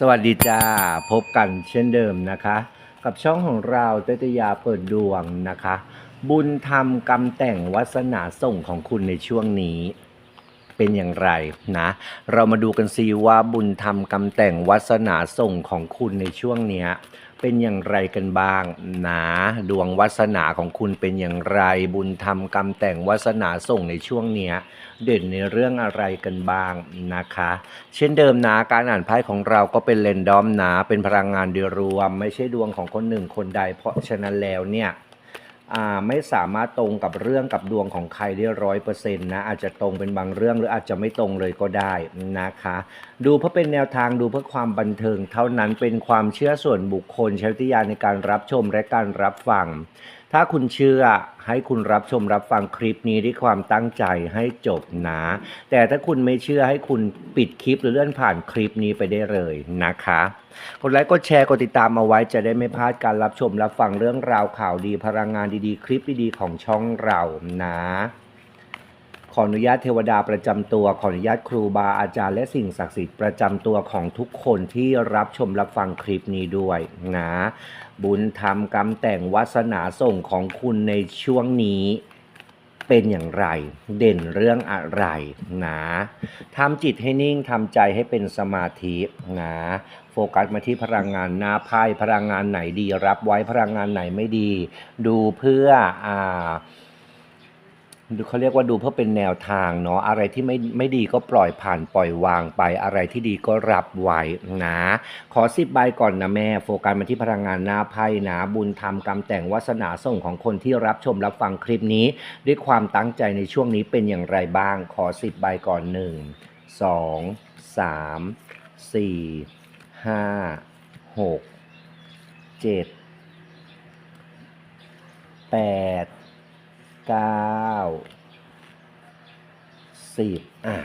สวัสดีจ้า พบกันเช่นเดิมนะคะ กับช่องของเราเตตยาเปิดดวงนะคะ บุญธรรมกรรมแต่งวาสนาส่งของคุณในช่วงนี้ เป็นอย่างไรนะ เรามาดูกันซิว่าบุญธรรมกรรมแต่งวาสนาส่งของคุณในช่วงเนี้ยเป็นอย่างไรกันบ้างนะดวงวาสนาของคุณเป็นอย่างไร บุญธรรมกรรมแต่งวาสนาส่งในช่วงเนี้ย เด่นในเรื่องอะไรกันบ้างนะคะ เช่นเดิมนะการอ่านไพ่ของเราก็เป็นเรนดอมนะเป็นพลังงานโดยรวม ไม่ใช่ดวงของคนหนึ่งคนใด เพราะฉะนั้นแล้วเนี่ย ไม่สามารถตรงกับเรื่องกับดวงของใครได้ร้อยเปอร์เซ็นต์นะอาจจะตรงเป็นบางเรื่องหรืออาจจะไม่ตรงเลยก็ได้นะคะ ดูเพื่อเป็นแนวทางดูเพื่อความบันเทิง เท่านั้นเป็นความเชื่อส่วนบุคคลใช้วิทยาในการรับชมและการรับฟัง ถ้าคุณเชื่อให้คุณรับชมรับฟังคลิปนี้ด้วยความตั้งใจให้จบนะ แต่ถ้าคุณไม่เชื่อให้คุณปิดคลิปหรือเลื่อนผ่านคลิปนี้ไปได้เลยนะคะกดไลค์กดแชร์กดติดตามเอาไว้จะได้ไม่พลาดการรับชมรับฟังเรื่องราวข่าวดีพลังงานดีๆ คลิปดีๆของช่องเรานะ ขออนุญาตเทวดาประจำตัว ขออนุญาตครูบาอาจารย์และสิ่งศักดิ์สิทธิ์ประจำตัวของทุกคนที่รับชมรับฟังคลิปนี้ด้วยนะบุญธรรมกรรมแต่งวาสนาส่งของคุณในช่วงนี้เป็นอย่างไร เด่นเรื่องอะไรนะทำจิตให้นิ่งทำใจให้เป็นสมาธินะโฟกัสมาที่พลังงานหน้าไพ่พลังงานไหนดีรับไว้พลังงานไหนไม่ดี ดูเพื่ออ่า เขาเรียกว่าดูเพื่อเป็นแนวทางเนาะอะไรที่ไม่ไม่ดีก็ปล่อยผ่านปล่อยวางไป อะไรที่ดีก็รับไว้นะ ขอสิบใบก่อนนะแม่ โฟกัสมาที่พลังงานหน้าไพ่นะบุญธรรมกรรมแต่งวาสนาส่งของคนที่รับชมรับฟังคลิปนี้ ด้วยความตั้งใจในช่วงนี้เป็นอย่างไรบ้าง ขอสิบใบก่อนหนึ่งสองสามสี่ห้าหกเจ็ดแปด เก้าสิบอะ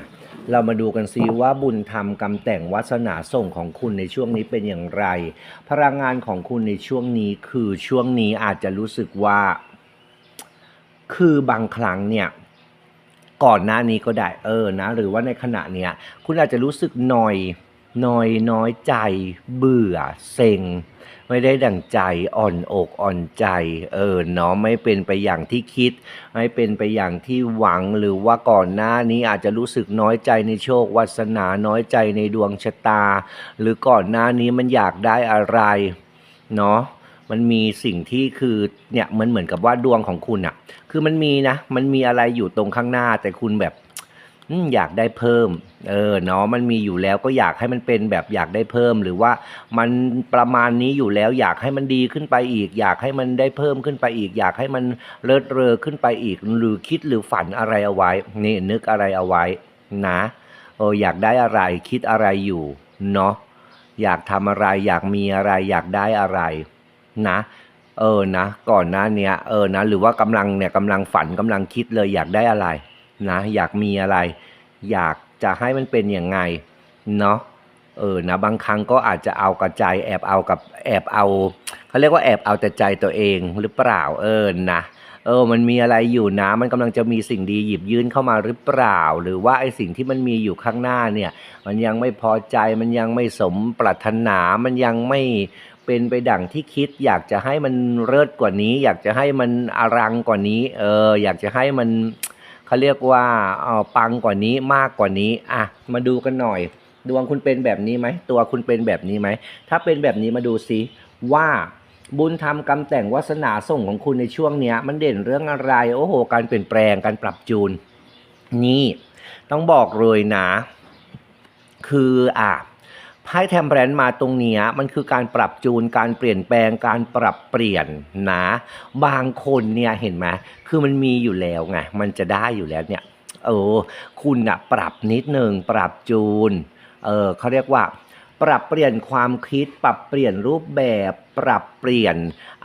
เรามาดูกันซิว่าบุญธรรมกรรมแต่งวาสนาส่งของคุณในช่วงนี้เป็นอย่างไร พลังงานของคุณในช่วงนี้คือช่วงนี้อาจจะรู้สึกว่า คือบางครั้งเนี่ยก่อนหน้านี้ก็ได้เออนะ หรือว่าในขณะเนี้ยคุณอาจจะรู้สึกหน่อย น่อยน้อยใจ เบื่อ เซ็ง ไม่ได้ดั่งใจอ่อนอกอ่อนใจ เออเนาะไม่เป็นไปอย่างที่คิด ไม่เป็นไปอย่างที่หวังหรือว่าก่อนหน้านี้อาจจะรู้สึกน้อยใจในโชควาสนาน้อยใจในดวงชะตา หรือก่อนหน้านี้มันอยากได้อะไรเนาะมันมีสิ่งที่คือเนี่ยมันเหมือนกับว่าดวงของคุณอะคือมันมีนะ มันมีอะไรอยู่ตรงข้างหน้าแต่คุณแบบ อยากได้เพิ่ม เออเนาะมันมีอยู่แล้วก็อยากให้มันเป็นแบบอยากได้เพิ่ม หรือว่ามันประมาณนี้อยู่แล้วอยากให้มันดีขึ้นไปอีก อยากให้มันได้เพิ่มขึ้นไปอีก อยากให้มันเลิศเรอขึ้นไปอีก หรือคิดหรือฝันอะไรเอาไว้ นี่นึกอะไรเอาไว้นะเอออยากได้อะไรคิดอะไรอยู่เนาะอยากทำอะไรอยากมีอะไรอยากได้อะไรนะเออนะก่อนหน้าเนี้ยเออนะหรือว่ากำลังเนี่ยกำลังฝันกำลังคิดเลยอยากได้อะไร นะอยากมีอะไร อยากจะให้มันเป็นอย่างไงเนาะเออนะบางครั้งก็อาจจะเอากระใจแอบเอากับแอบเอาเขาเรียกว่าแอบเอาแต่ใจตัวเองหรือเปล่าเออนะเออมันมีอะไรอยู่นะมันกำลังจะมีสิ่งดีหยิบยื่นเข้ามาหรือเปล่า หรือว่าไอ้สิ่งที่มันมีอยู่ข้างหน้าเนี่ย มันยังไม่พอใจมันยังไม่สมปรารถนา มันยังไม่เป็นไปดั่งที่คิด อยากจะให้มันเลิศกว่านี้ อยากจะให้มันอลังกว่านี้ เอออยากจะให้มัน เขาเรียกว่าเออปังกว่านี้มากกว่านี้อะมาดูกันหน่อย ดวงคุณเป็นแบบนี้ไหมตัวคุณเป็นแบบนี้ไหมถ้าเป็นแบบนี้มาดูซิว่าบุญธรรมกรรมแต่งวาสนาส่งของคุณในช่วงเนี้ย มันเด่นเรื่องอะไร โอ้โห การเปลี่ยนแปลงการปรับจูน นี่ ต้องบอกเลยนะ คืออะ ไพ่แทมเพลนด์มาตรงเนี้ยมันคือการปรับจูนการเปลี่ยนแปลงการปรับเปลี่ยนนะ บางคนเนี่ยเห็นไหมคือมันมีอยู่แล้วไงมันจะได้อยู่แล้วเนี่ยเออคุณอะปรับนิดนึงปรับจูนเออเขาเรียกว่า ปรับเปลี่ยนความคิด ปรับเปลี่ยนรูปแบบ ปรับเปลี่ยน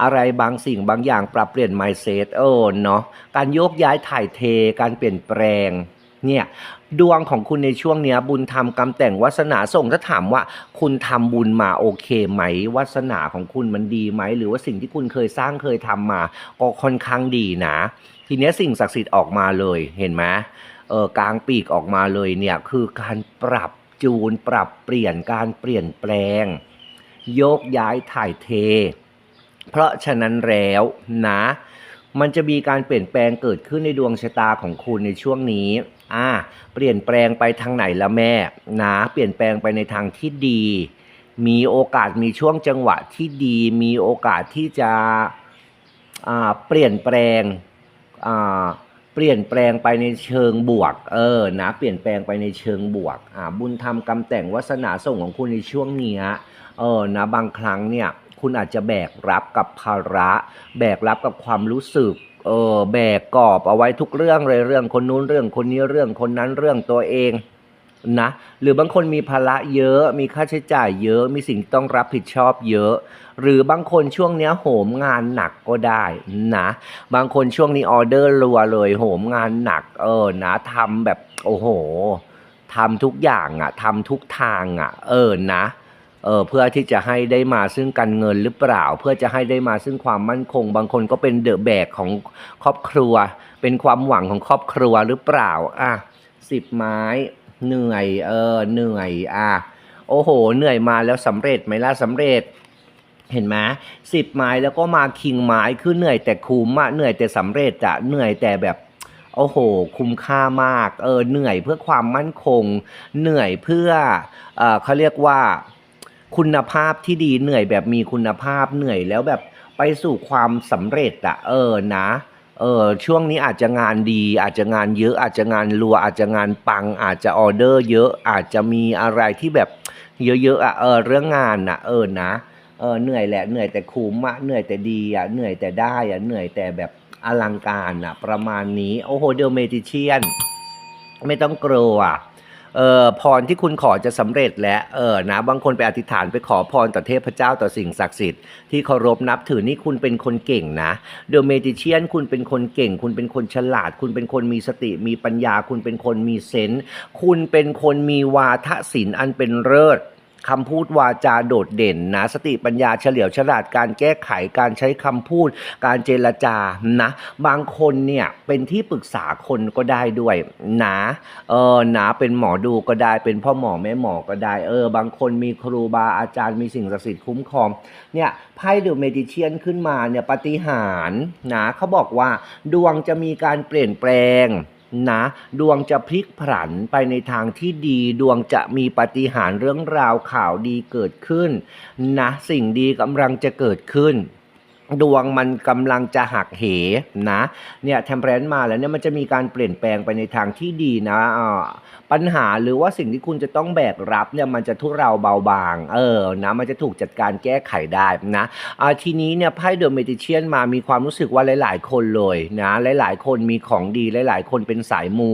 อะไรบางสิ่งบางอย่าง ปรับเปลี่ยน mindset เออเนาะการโยกย้ายถ่ายเทการเปลี่ยนแปลง เนี่ยดวงของคุณในช่วงเนี้ยบุญทำกรรมแต่งวาสนาส่งถ้าถามว่าคุณทำบุญมาโอเคไหมวาสนาของคุณมันดีไหม หรือว่าสิ่งที่คุณเคยสร้างเคยทำมาก็ค่อนข้างดีนะ ทีเนี้ยสิ่งศักดิ์สิทธิ์ออกมาเลยเห็นไหมเออกลางปีกออกมาเลยเนี่ยคือการปรับจูนปรับเปลี่ยนการเปลี่ยนแปลง โยกย้ายถ่ายเท เพราะฉะนั้นแล้วนะ มันจะมีการเปลี่ยนแปลงเกิดขึ้นในดวงชะตาของคุณในช่วงนี้ อ่าเปลี่ยนแปลงไปทางไหนละแม่นะเปลี่ยนแปลงไปในทางที่ดี มีโอกาสมีช่วงจังหวะที่ดี มีโอกาสที่จะอ่าเปลี่ยนแปลงอ่าเปลี่ยนแปลงไปในเชิงบวก เออ นะ เปลี่ยนแปลงไปในเชิงบวก อ่า บุญธรรมกรรมแต่งวาสนาส่งของคุณในช่วงนี้เออ นะ บางครั้งเนี่ย คุณอาจจะแบกรับกับภาระ แบกรับกับความรู้สึก เออแบกกอบเอาไว้ทุกเรื่องเลยเรื่องคนนู้นเรื่องคนนี้เรื่องคนนั้นเรื่องตัวเองนะหรือบางคนมีภาระเยอะมีค่าใช้จ่ายเยอะมีสิ่งต้องรับผิดชอบเยอะ หรือบางคนช่วงเนี้ยโหมงานหนักก็ได้นะบางคนช่วงนี้ออเดอร์รัวเลยโหมงานหนักเออนะทำแบบโอ้โหทำทุกอย่างอะทำทุกทางอะ เออนะ เออเพื่อที่จะให้ได้มาซึ่งการเงินหรือเปล่า เพื่อจะให้ได้มาซึ่งความมั่นคง บางคนก็เป็นเดอะแบกของครอบครัว เป็นความหวังของครอบครัวหรือเปล่าอะสิบไม้เหนื่อยเออเหนื่อยอะโอ้โห เหนื่อยมาแล้วสำเร็จไหมล่ะสำเร็จเห็นไหมสิบไม้แล้วก็มาคิงไม้คือเหนื่อยแต่คุ้มอะเหนื่อยแต่สำเร็จอะเหนื่อยแต่แบบโอ้โห คุ้มค่ามากเออเหนื่อยเพื่อความมั่นคง เหนื่อยเพื่อเออเขาเรียกว่า คุณภาพที่ดีเหนื่อยแบบมีคุณภาพเหนื่อยแล้วแบบไปสู่ความสำเร็จอะเออนะเออช่วงนี้อาจจะงานดี อาจจะงานเยอะอาจจะงานรัวอาจจะงานปัง อาจจะออเดอร์ เยอะอาจจะมีอะไรที่แบบเยอะๆอะเออเรื่องงานนะเออนะเออเหนื่อยแหละเหนื่อยแต่คุ้มอะเหนื่อยแต่ดีอะเหนื่อยแต่ได้อะเหนื่อยแต่แบบอลังการอะประมาณนี้โอ้โหเดลเมดิเชียน ไม่ต้องกลัว เออพรที่คุณขอจะสำเร็จแล้วเออนะบางคนไปอธิษฐานไปขอพรต่อเทพเจ้าต่อสิ่งศักดิ์สิทธิ์ที่เคารพนับถือนี่คุณเป็นคนเก่งนะเดอะเมดิเชียนคุณเป็นคนเก่ง คุณเป็นคนฉลาด คุณเป็นคนมีสติมีปัญญา คุณเป็นคนมีเซนส์คุณเป็นคนมีวาทศิลป์อันเป็นเลิศ คำพูดวาจาโดดเด่นนะ สติปัญญาเฉลียวฉลาดการแก้ไขการใช้คำพูด การเจรจานะ บางคนเนี่ยเป็นที่ปรึกษาคนก็ได้ด้วยนะเออนะเป็นหมอดูก็ได้เป็นพ่อหมอแม่หมอก็ได้เออบางคนมีครูบาอาจารย์มีสิ่งศักดิ์สิทธิ์คุ้มครองเนี่ยไพ่เดอะเมดิเชียนขึ้นมาเนี่ยปฏิหารนะเขาบอกว่าดวงจะมีการเปลี่ยนแปลง นะ ดวงจะพลิกผันไปในทางที่ดี ดวงจะมีปาฏิหารย์เรื่องราวข่าวดีเกิดขึ้น นะ สิ่งดีกำลังจะเกิดขึ้น ดวงมันกำลังจะหักเหนะเนี่ยเทมเพลนมาแล้วเนี่ยมันจะมีการเปลี่ยนแปลงไปในทางที่ดีนะปัญหาหรือว่าสิ่งที่คุณจะต้องแบกรับเนี่ยมันจะทุเราเบาบางเออนะมันจะถูกจัดการแก้ไขได้นะทีนี้เนี่ยไพ่เดอะเมดิเชียนมามีความรู้สึกว่าหลาย ๆ คนเลยนะหลาย ๆ คนมีของดีหลาย ๆ คนเป็นสายมู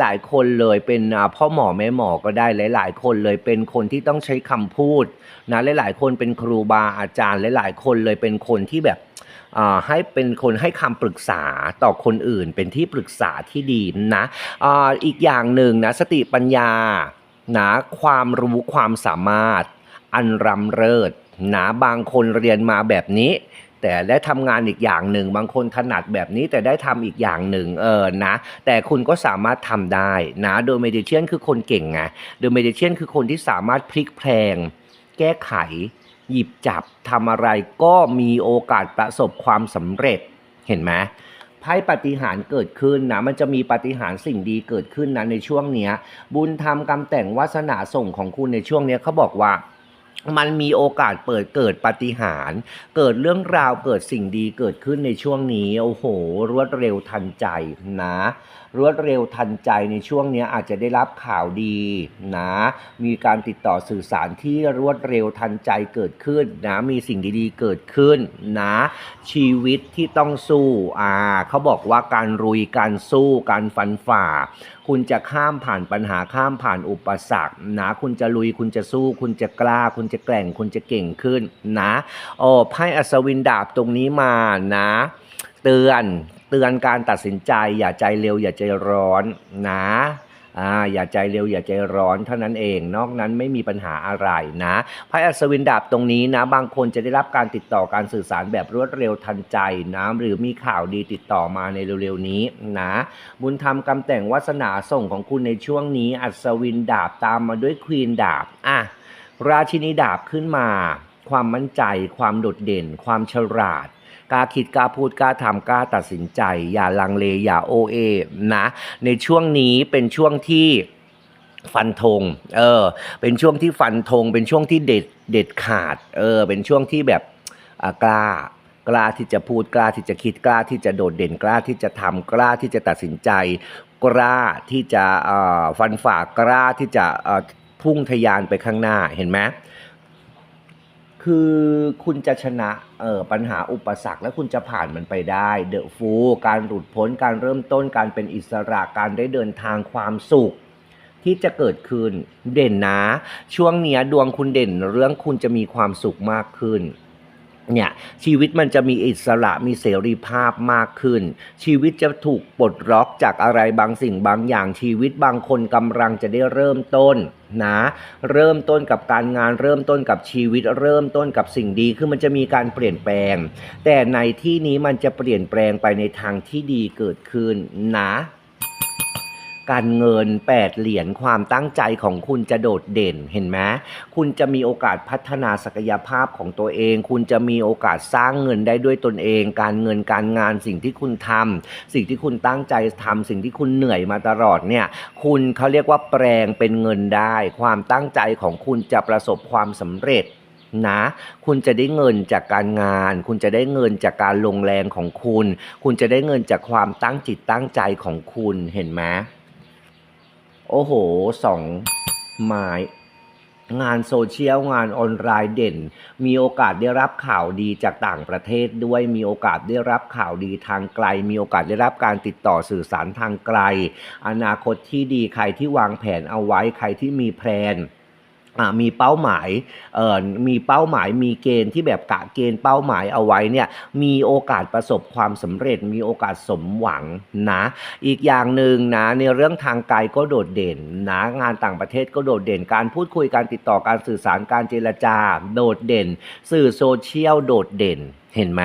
หลาย ๆ คนเลยเป็นพ่อหมอแม่หมอก็ได้หลาย ๆ คนเลยเป็นคนที่ต้องใช้คำพูดนะหลาย ๆ คนเป็นครูบาอาจารย์หลาย ๆ คนเลยเป็นคนที่แบบให้เป็นคนให้คำปรึกษาต่อคนอื่น เป็นที่ปรึกษาที่ดีนะอ,อีกอย่างหนึ่งนะสติปัญญานะความรู้ความสามารถอันรำเริศนะบางคนเรียนมาแบบนี้ แต่ได้ทำงานอีกอย่างหนึ่ง บางคนถนัดแบบนี้แต่ได้ทำอีกอย่างหนึ่งเออนะแต่คุณก็สามารถทำได้นะโดยเมดิเชียนคือคนเก่งไงโดยเมดิเชียนคือคนที่สามารถพลิกแพลงแก้ไข หยิบจับทำอะไรก็มีโอกาสประสบความสำเร็จเห็นไหมไพ่ปาฏิหารย์เกิดขึ้นนะมันจะมีปาฏิหารสิ่งดีเกิดขึ้นนะในช่วงเนี้ย บุญธรรมกรรมแต่งวาสนาส่งของคุณในช่วงเนี้ยเขาบอกว่ามันมีโอกาสเปิดเกิดปาฏิหารย์เกิดเรื่องราวเกิดสิ่งดีเกิดขึ้นในช่วงนี้ โอ้โห รวดเร็วทันใจนะรวดเร็วทันใจในช่วงนี้อาจจะได้รับข่าวดีนะ มีการติดต่อสื่อสารที่รวดเร็วทันใจเกิดขึ้นนะ มีสิ่งดีๆเกิดขึ้นนะ ชีวิตที่ต้องสู้อ่าเขาบอกว่าการรุยการสู้การฟันฝ่า คุณจะข้ามผ่านปัญหาข้ามผ่านอุปสรรคนะคุณจะลุยคุณจะสู้ คุณจะกล้า คุณจะแกร่งคุณจะเก่งขึ้นนะโอ้ไพ่อัศวินดาบตรงนี้มานะ เตือน เตือนการตัดสินใจ อย่าใจเร็วอย่าใจร้อนนะอ่าอย่าใจเร็วอย่าใจร้อนเท่านั้นเอง นอกนั้นไม่มีปัญหาอะไรนะไพ่อัศวินดาบตรงนี้นะบางคนจะได้รับการติดต่อการสื่อสารแบบรวดเร็วทันใจนะหรือมีข่าวดีติดต่อมาในเร็วๆนี้นะบุญธรรมกำแต่งวาสนาส่งของคุณในช่วงนี้อัศวินดาบตามมาด้วยควีนดาบอะราชินีดาบขึ้นมา ความมั่นใจ ความโดดเด่น ความฉลาด กล้าคิดกล้าพูดกล้าทำกล้าตัดสินใจ อย่าลังเลอย่าโอเอนะในช่วงนี้เป็นช่วงที่ฟันธง เออ เป็นช่วงที่ฟันธง เป็นช่วงที่เด็ด เด็ดขาด เออ เป็นช่วงที่แบบกล้ากล้าที่จะพูดกล้าที่จะคิดกล้าที่จะโดดเด่นกล้าที่จะทำกล้าที่จะตัดสินใจ กล้าที่จะเอ่อฟันฝ่ากล้าที่จะเอ่อพุ่งทะยานไปข้างหน้าเห็นไหม คือคุณจะชนะเออปัญหาอุปสรรคและคุณจะผ่านมันไปได้ เดอะฟูการหลุดพ้นการเริ่มต้นการเป็นอิสระการได้เดินทางความสุข ที่จะเกิดขึ้นเด่นนะ ช่วงเนี้ยดวงคุณเด่นเรื่องคุณจะมีความสุขมากขึ้น เนี่ยชีวิตมันจะมีอิสระมีเสรีภาพมากขึ้น ชีวิตจะถูกปลดล็อกจากอะไรบางสิ่งบางอย่างชีวิตบางคนกำลังจะได้เริ่มต้นนะเริ่มต้นกับการงานเริ่มต้นกับชีวิต เริ่มต้นกับสิ่งดีคือมันจะมีการเปลี่ยนแปลง แต่ในที่นี้มันจะเปลี่ยนแปลงไปในทางที่ดีเกิดขึ้นนะ การเงิน 8 เหรียญความตั้งใจของคุณจะโดดเด่นเห็นไหมคุณจะมีโอกาสพัฒนาศักยภาพของตัวเอง คุณจะมีโอกาสสร้างเงินได้ด้วยตนเอง การเงินการงานสิ่งที่คุณทำสิ่งที่คุณตั้งใจทำสิ่งที่คุณเหนื่อยมาตลอดเนี่ยคุณเขาเรียกว่าแปลงเป็นเงินได้ ความตั้งใจของคุณจะประสบความสำเร็จนะ คุณจะได้เงินจากการงาน คุณจะได้เงินจากการลงแรงของคุณ คุณจะได้เงินจากความตั้งจิตตั้งใจของคุณเห็นไหม โอ้โหสองไม้งานโซเชียลงานออนไลน์เด่น มีโอกาสได้รับข่าวดีจากต่างประเทศด้วยมีโอกาสได้รับข่าวดีทางไกล มีโอกาสได้รับการติดต่อสื่อสารทางไกล อนาคตที่ดีใครที่วางแผนเอาไว้ใครที่มีแพลน มีเป้าหมายเอ่อมีเป้าหมายมีเกณฑ์ที่แบบกะเกณฑ์เป้าหมายเอาไว้เนี่ยมีโอกาสประสบความสำเร็จ มีโอกาสสมหวังนะ อีกอย่างหนึ่งนะในเรื่องทางไกลก็โดดเด่นนะงานต่างประเทศก็โดดเด่น การพูดคุยการติดต่อการสื่อสารการเจรจา โดดเด่น สื่อโซเชียลโดดเด่นเห็นไหม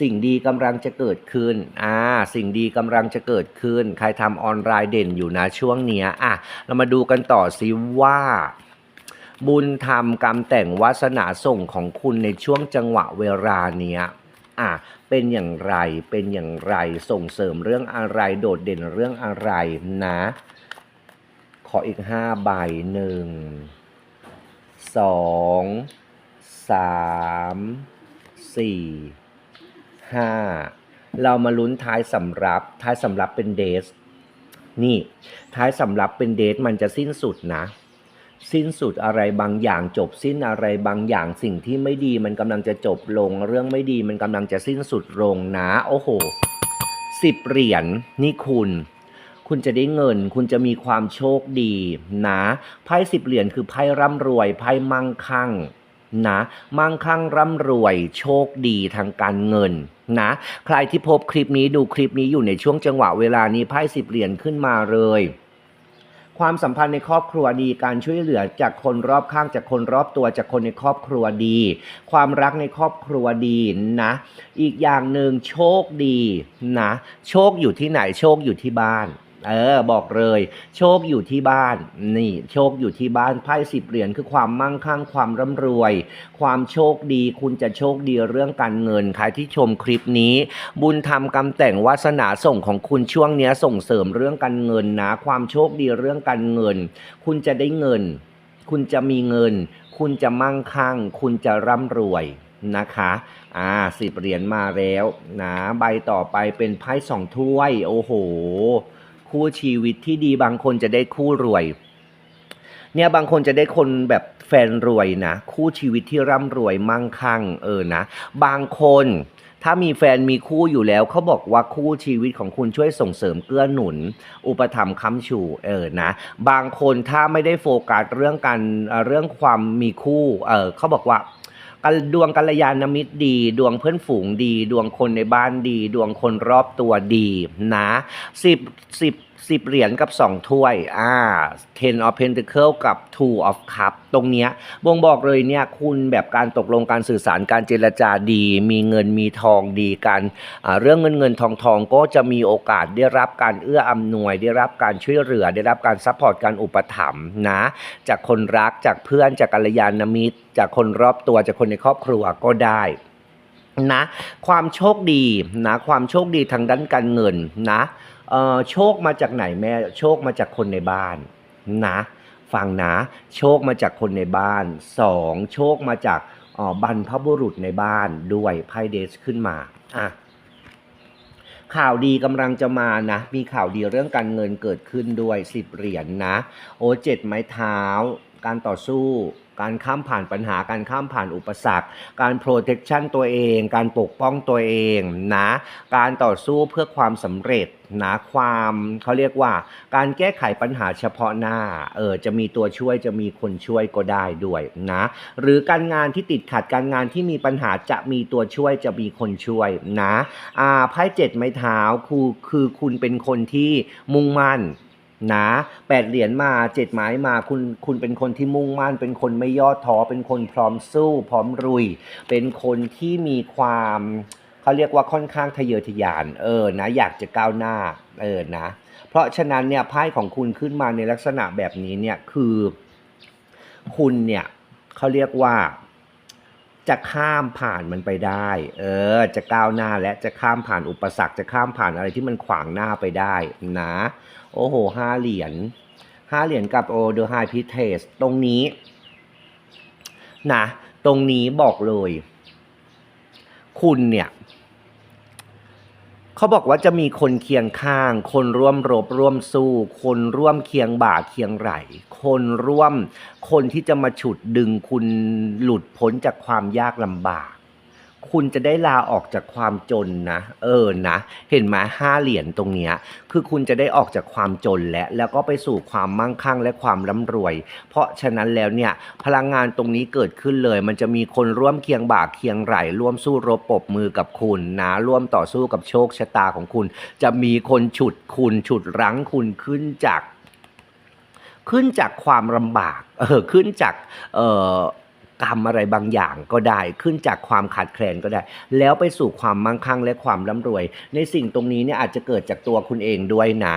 สิ่งดีกำลังจะเกิดขึ้น อ่า สิ่งดีกำลังจะเกิดขึ้น ใครทำออนไลน์เด่นอยู่นะช่วงเนี้ยอะ เรามาดูกันต่อสิว่า บุญธรรมกรรมแต่งวาสนาส่งของคุณในช่วงจังหวะเวลาเนี้ยอะเป็นอย่างไรเป็นอย่างไรส่งเสริมเรื่องอะไรโดดเด่นเรื่องอะไรนะ ขออีกห้าใบหนึ่งสองสามสี่ห้าเรามาลุ้นท้ายสำรับ ท้ายสำรับเป็นเดส นี่ ท้ายสำรับเป็นเดทมันจะสิ้นสุดนะ สิ้นสุดอะไรบางอย่างจบสิ้นอะไรบางอย่างสิ่งที่ไม่ดีมันกำลังจะจบลง เรื่องไม่ดีมันกำลังจะสิ้นสุดลงนะ โอ้โหสิบเหรียญนี่คุณ คุณจะได้เงิน คุณจะมีความโชคดีนะไพ่สิบเหรียญคือไพ่ร่ำรวยไพ่มั่งคั่งนะมั่งคั่งร่ำรวยโชคดีทางการเงินนะใครที่พบคลิปนี้ดูคลิปนี้อยู่ในช่วงจังหวะเวลานี้ไพ่สิบเหรียญขึ้นมาเลย ความสัมพันธ์ในครอบครัวดี การช่วยเหลือจากคนรอบข้างจากคนรอบตัวจากคนในครอบครัวดี ความรักในครอบครัวดีนะ อีกอย่างหนึ่งโชคดีนะ โชคอยู่ที่ไหนโชคอยู่ที่บ้าน เออบอกเลย โชคอยู่ที่บ้าน นี่โชคอยู่ที่บ้านไพ่สิบเหรียญคือความมั่งคั่งความร่ำรวย ความโชคดีคุณจะโชคดีเรื่องการเงินใครที่ชมคลิปนี้ บุญธรรมกำแต่งวาสนาส่งของคุณช่วงเนี้ยส่งเสริมเรื่องการเงินนะ ความโชคดีเรื่องการเงิน คุณจะได้เงิน คุณจะมีเงิน คุณจะมั่งคั่ง คุณจะร่ำรวยนะคะ อ่าสิบเหรียญมาแล้วนะใบต่อไปเป็นไพ่สองถ้วย โอ้โห คู่ชีวิตที่ดีบางคนจะได้คู่รวย เนี่ยบางคนจะได้คนแบบแฟนรวยนะ คู่ชีวิตที่ร่ำรวยมั่งคั่งเออนะ บางคนถ้ามีแฟนมีคู่อยู่แล้วเขาบอกว่าคู่ชีวิตของคุณช่วยส่งเสริมเกื้อหนุน อุปถัมภ์ค้ำชูเออนะ บางคนถ้าไม่ได้โฟกัสเรื่องการเรื่องความมีคู่เออเขาบอกว่า ดวงกัลยาณมิตรดี ดวงเพื่อนฝูงดี ดวงคนในบ้านดี ดวงคนรอบตัวดีนะสิบสิบ สิบเหรียญกับสองถ้วย อ่า ten of pentacle กับ two of cup ตรงเนี้ยบ่งบอกเลยเนี่ยคุณแบบการตกลงการสื่อสารการเจรจาดี มีเงินมีทองดีการอ่าเรื่องเงินเงินทองทองก็จะมีโอกาสได้รับการเอื้ออำนวย ได้รับการช่วยเหลือ ได้รับการซัพพอร์ตการอุปถัมภ์นะ จากคนรักจากเพื่อนจากกัลยาณมิตร จากคนรอบตัวจากคนในครอบครัวก็ได้ นะความโชคดีนะความโชคดีทางด้านการเงินนะโชคมาจากไหนแม่โชคมาจากคนในบ้านนะฟังนะโชคมาจากคนในบ้านสองโชคมาจากบรรพบุรุษในบ้านด้วยไพ่เดสขึ้นมาอะข่าวดีกำลังจะมานะ มีข่าวดีเรื่องการเงินเกิดขึ้นด้วยสิบเหรียญนนะโอ้เจ็ดไม้เท้า การต่อสู้ การข้ามผ่านปัญหาการข้ามผ่านอุปสรรค การโปรเทคชันตัวเอง การปกป้องตัวเองนะการต่อสู้เพื่อความสำเร็จนะความเขาเรียกว่า การแก้ไขปัญหาเฉพาะหน้าเออจะมีตัวช่วยจะมีคนช่วยก็ได้ด้วยนะหรือการงานที่ติดขัดการงานที่มีปัญหาจะมีตัวช่วยจะมีคนช่วยนะอ่าไพ่เจ็ดไม้เท้าคือคือคุณเป็นคนที่มุ่งมั่น นะแปดเหรียญมาเจ็ดไม้มาคุณคุณเป็นคนที่มุ่งมั่น เป็นคนไม่ย่อท้อเป็นคนพร้อมสู้พร้อมรุย เป็นคนที่มีความเขาเรียกว่าค่อนข้างทะเยอทะยานเออนะอยากจะก้าวหน้าเออนะ เพราะฉะนั้นเนี่ยไพ่ของคุณขึ้นมาในลักษณะแบบนี้เนี่ยคือ คุณเนี่ยเขาเรียกว่าจะข้ามผ่านมันไปได้ เออ จะก้าวหน้าและจะข้ามผ่านอุปสรรค จะข้ามผ่านอะไรที่มันขวางหน้าไปได้นะ โอ้โหห้าเหรียญห้าเหรียญกับโอเดอร์ไฮพิเทสตรงนี้นะตรงนี้บอกเลย คุณเนี่ยเขาบอกว่าจะมีคนเคียงข้าง คนร่วมรบร่วมสู้ คนร่วมเคียงบ่าเคียงไหลคนร่วม คนที่จะมาฉุดดึงคุณหลุดพ้นจากความยากลำบาก คุณจะได้ลาออกจากความจนนะ เออนะ เห็นไหมห้าเหรียญตรงเนี้ยคือคุณจะได้ออกจากความจนและแล้วก็ไปสู่ความมั่งคั่งและความร่ำรวย เพราะฉะนั้นแล้วเนี่ยพลังงานตรงนี้เกิดขึ้นเลย มันจะมีคนร่วมเคียงบ่าเคียงไหลร่วมสู้รบปบมือกับคุณนะร่วมต่อสู้กับโชคชะตาของคุณ จะมีคนฉุดคุณฉุดรั้งคุณขึ้นจาก ขึ้นจากความลำบากเออขึ้นจากเอ่อ กรรมอะไรบางอย่างก็ได้ ขึ้นจากความขาดแคลนก็ได้ แล้วไปสู่ความมั่งคั่งและความร่ำรวย ในสิ่งตรงนี้เนี่ยอาจจะเกิดจากตัวคุณเองด้วยนะ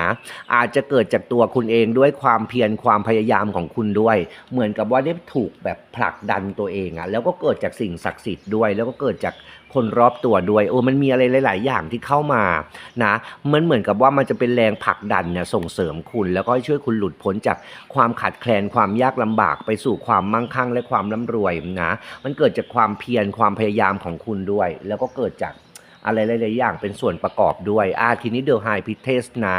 อาจจะเกิดจากตัวคุณเองด้วยความเพียรความพยายามของคุณด้วย เหมือนกับว่าได้ถูกแบบผลักดันตัวเองอะแล้วก็เกิดจากสิ่งศักดิ์สิทธิ์ด้วย แล้วก็เกิดจาก คนรอบตัวด้วยโอ้มันมีอะไรหลาย ๆ อย่างที่เข้ามานะมันเหมือนกับว่ามันจะเป็นแรงผลักดันเนี่ยส่งเสริมคุณ แล้วก็ช่วยคุณหลุดพ้นจากความขาดแคลนความยากลำบากไปสู่ความมั่งคั่งและความร่ำรวยนะมันเกิดจากความเพียรความพยายามของคุณด้วย แล้วก็เกิดจากอะไรหลายๆอย่างเป็นส่วนประกอบด้วยอาทีนี้เดลไฮพิเทสนะ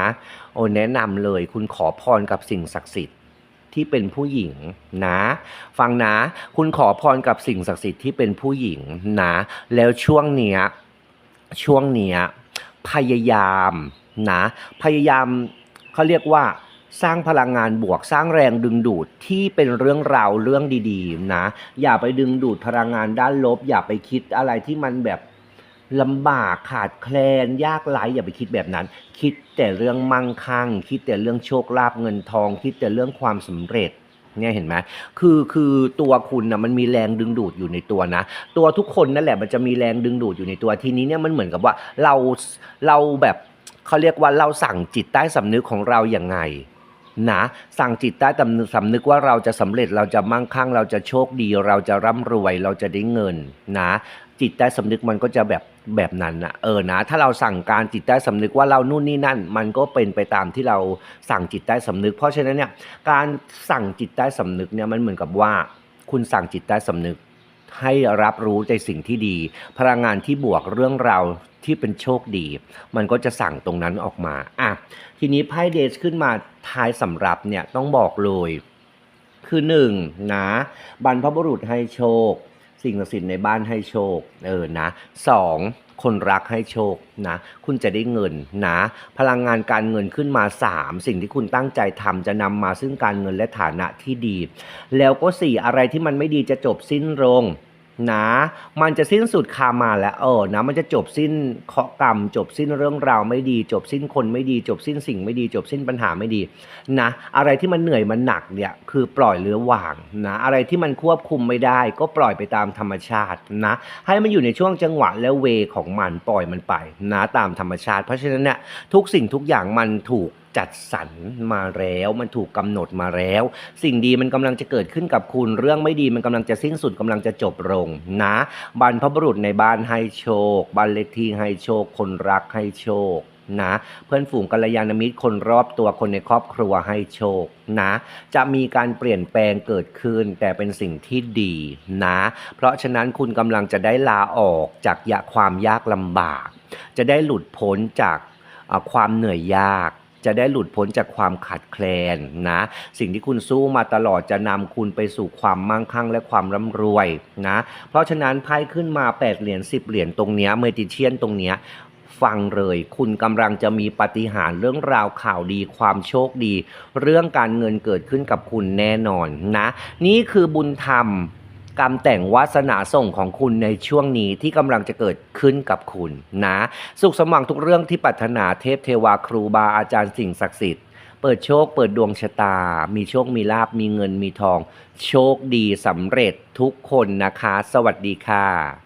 โอ้แนะนำเลยคุณขอพรกับสิ่งศักดิ์สิทธิ์ ที่เป็นผู้หญิงนะ ฟังนะ คุณขอพรกับสิ่งศักดิ์สิทธิ์ที่เป็นผู้หญิงนะ แล้วช่วงเนี้ยช่วงเนี้ยพยายามนะ พยายามเขาเรียกว่าสร้างพลังงานบวกสร้างแรงดึงดูดที่เป็นเรื่องราวเรื่องดีๆนะ อย่าไปดึงดูดพลังงานด้านลบ อย่าไปคิดอะไรที่มันแบบ ลำบากขาดแคลนยากไร้อย่าไปคิดแบบนั้น คิดแต่เรื่องมั่งคั่ง คิดแต่เรื่องโชคลาภเงินทอง คิดแต่เรื่องความสำเร็จเนี่ยเห็นไหมคือคือตัวคุณนะมันมีแรงดึงดูดอยู่ในตัวนะ ตัวทุกคนนั่นแหละมันจะมีแรงดึงดูดอยู่ในตัวทีนี้เนี่ยมันเหมือนกับว่าเราเราแบบเขาเรียกว่าเราสั่งจิตใต้สำนึกของเราอย่างไงนะสั่งจิตใต้สำนึกสำนึกว่าเราจะสำเร็จเราจะมั่งคั่ง เราจะโชคดี เราจะร่ำรวย เราจะได้เงินนะ จิตใต้สำนึกมันก็จะแบบแบบนั้นนะเออนะ ถ้าเราสั่งการจิตใต้สำนึกว่าเรานู่นนี่นั่น มันก็เป็นไปตามที่เราสั่งจิตใต้สำนึก เพราะฉะนั้นเนี่ยการสั่งจิตใต้สำนึกเนี่ยมันเหมือนกับว่า คุณสั่งจิตใต้สำนึก ให้รับรู้ในสิ่งที่ดี พลังงานที่บวกเรื่องราวที่เป็นโชคดี มันก็จะสั่งตรงนั้นออกมาอะทีนี้ไพ่เดชขึ้นมาท้ายสำหรับเนี่ยต้องบอกเลยคือหนึ่งนะบรรพบุรุษให้โชค สิ่งศักดิ์สิทธิ์ในบ้านให้โชค เออนะสองคนรักให้โชคนะ คุณจะได้เงินนะ พลังงานการเงินขึ้นมา 3 สิ่งที่คุณตั้งใจทำจะนำมาซึ่งการเงินและฐานะที่ดี แล้วก็สี่อะไรที่มันไม่ดีจะจบสิ้นลง นะมันจะสิ้นสุดคามาแล้วเออนะมันจะจบสิ้นเคาะกรรม จบสิ้นเรื่องราวไม่ดี จบสิ้นคนไม่ดี จบสิ้นสิ่งไม่ดี จบสิ้นปัญหาไม่ดีนะอะไรที่มันเหนื่อยมันหนักเนี่ยคือปล่อยหรือวางนะอะไรที่มันควบคุมไม่ได้ ก็ปล่อยไปตามธรรมชาตินะให้มันอยู่ในช่วงจังหวะและเวของมันปล่อยมันไปนะตามธรรมชาติ เพราะฉะนั้นเนี่ยทุกสิ่งทุกอย่างมันถูก จัดสรรมาแล้ว มันถูกกำหนดมาแล้ว สิ่งดีมันกำลังจะเกิดขึ้นกับคุณ เรื่องไม่ดีมันกำลังจะสิ้นสุดกำลังจะจบลงนะบรรพบุรุษในบ้านให้โชคบ้านเลขที่ให้โชค คนรักให้โชคนะเพื่อนฝูงกัลยาณมิตรคนรอบตัวคนในครอบครัวให้โชคนะจะมีการเปลี่ยนแปลงเกิดขึ้น แต่เป็นสิ่งที่ดีนะ เพราะฉะนั้นคุณกำลังจะได้ลาออกจากยะความยากลำบาก จะได้หลุดพ้นจากความเหนื่อยยาก จะได้หลุดพ้นจากความขาดแคลนนะสิ่งที่คุณสู้มาตลอดจะนำคุณไปสู่ความมั่งคั่งและความร่ำรวยนะเพราะฉะนั้นไพ่ขึ้นมา 8 เหรียญ10 เหรียญตรงเนี้ยเมจิเชียนตรงเนี้ยฟังเลย คุณกำลังจะมีปาฏิหารย์เรื่องราวข่าวดีความโชคดี เรื่องการเงินเกิดขึ้นกับคุณแน่นอนนะ นี่คือบุญธรรม กรรมแต่งวาสนาส่งของคุณในช่วงนี้ที่กำลังจะเกิดขึ้นกับคุณนะ สุขสมหวังทุกเรื่องที่ปรารถนาเทพเทวาครูบาอาจารย์สิ่งศักดิ์สิทธิ์เปิดโชคเปิดดวงชะตา มีโชคมีลาบมีเงินมีทอง โชคดีสำเร็จทุกคนนะคะ สวัสดีค่ะ